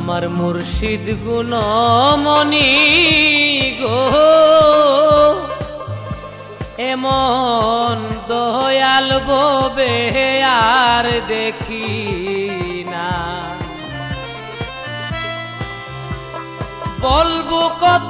আমার মুর্শিদ গুণ মনি গো। এমন দয়াল বে আর দেখি না। বলব কত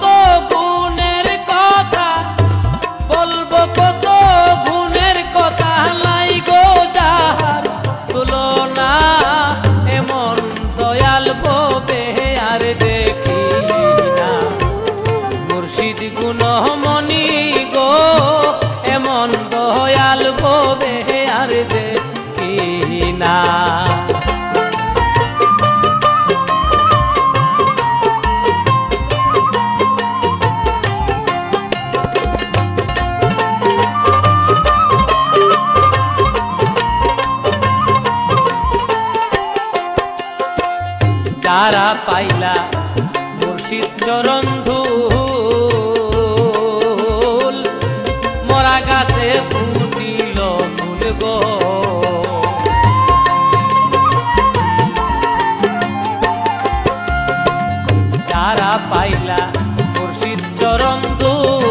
তারা পাইলা মুর্শিদ চরণ ধুল মরা গাছে ফুটিল ফুল তারা পাইলা মুর্শিদ চরণ ধুল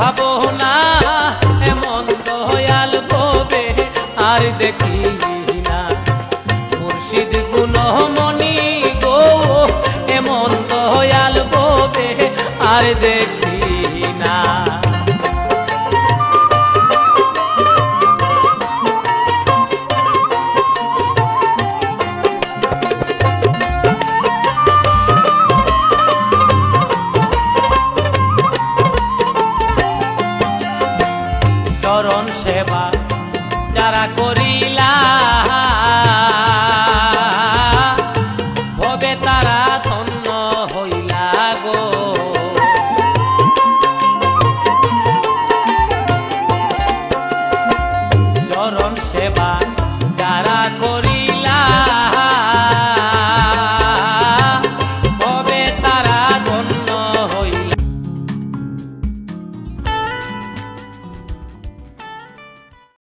Apo চরণ সেবা যারা করিলা হবে তারা ধন্য হইলা গো। চরণ সেবা